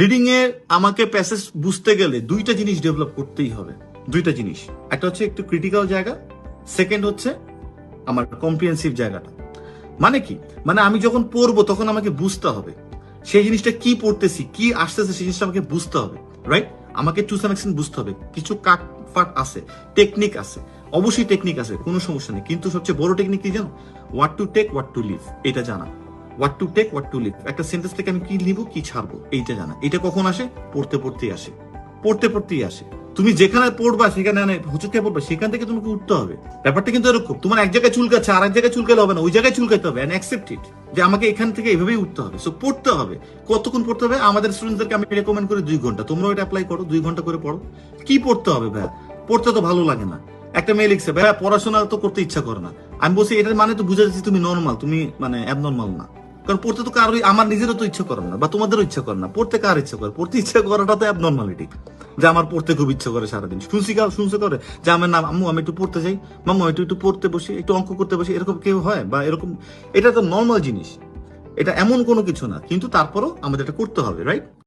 Reading a আমাকে passage বুঝতে গেলে দুইটা জিনিস ডেভেলপ করতেই হবে। দুইটা জিনিস। একটা হচ্ছে একটু ক্রিটিক্যাল জায়গা সেকেন্ড হচ্ছে আমার কম্প্রিহেন্সিভ জায়গাটা। মানে কি? মানে আমি যখন পড়ব তখন আমাকে বুঝতে হবে সেই জিনিসটা কি পড়তেছি, কি আসতেছে সেই জিনিসটা আমাকে বুঝতে হবে রাইট আমাকে টু সাম এক্সটেন্ট বুঝতে হবে। কিছু কাট ফাট আছে টেকনিক আছে, অবশ্যই টেকনিক আছে, কোনো সমস্যা নেই। কিন্তু সবচেয়ে বড় টেকনিক কি জানো? What to take what to leave এটা জানা। What to take what to leave একটা সেন্টেন্স থেকে আমি কি নিব, কি ছাড়বো, এইটা জানা। এটা কখন আসে? পড়তে পড়তেই আসে। পড়তে পড়তেই আসে। তুমি যেখানে পড়বা, সেখানে মানে পড়বা, সেখান থেকে তোমাকে উঠতে হবে। ব্যাপারটা কিন্তু এরকম। তোমার এক জায়গায় চুলকাচ্ছে আর এক জায়গায় চুলকালে হবে না। ওই জায়গায় চুলকাতে হবে যে আমাকে এখান থেকে এভাবেই উঠতে হবে। সো পড়তে হবে। কতক্ষণ পড়তে হবে? আমাদের স্টুডেন্টদেরকে আমি রেকমেন্ড করি দুই ঘণ্টা। তোমরাও এটা অ্যাপ্লাই করো, দুই ঘণ্টা করে পড়ো। কি পড়তে হবে, ভাইয়া? পড়তে তো ভালো লাগে না। একটা মেয়ে লিখছে, ভাইয়া, পড়াশোনা তো করতে ইচ্ছা করে না। আমি বলছি, এটার মানে তো বুঝা যাচ্ছে তুমি নর্মাল তুমি মানে অ্যাবনর্মাল না। কারণ পড়তে তো কারোই, আমার নিজেরও তো ইচ্ছে করে না, বা তোমাদেরও ইচ্ছে করে না। পড়তে কার ইচ্ছে করে? পড়তে ইচ্ছা করাটা তো অ্যাবনর্মালিটি যে আমার পড়তে খুব ইচ্ছে করে সারাদিন। শুনছি কাউ শুনছে করে? যে আমার নাম, আম্মু, আমি একটু পড়তে যাই। মাম্মু একটু একটু পড়তে বসি, একটু অঙ্ক করতে বসি, এরকম কেউ হয়? বা এরকম, এটা তো নর্মাল জিনিস। এটা এমন কোনো কিছু না, কিন্তু তারপরও আমাদের এটা করতে হবে রাইট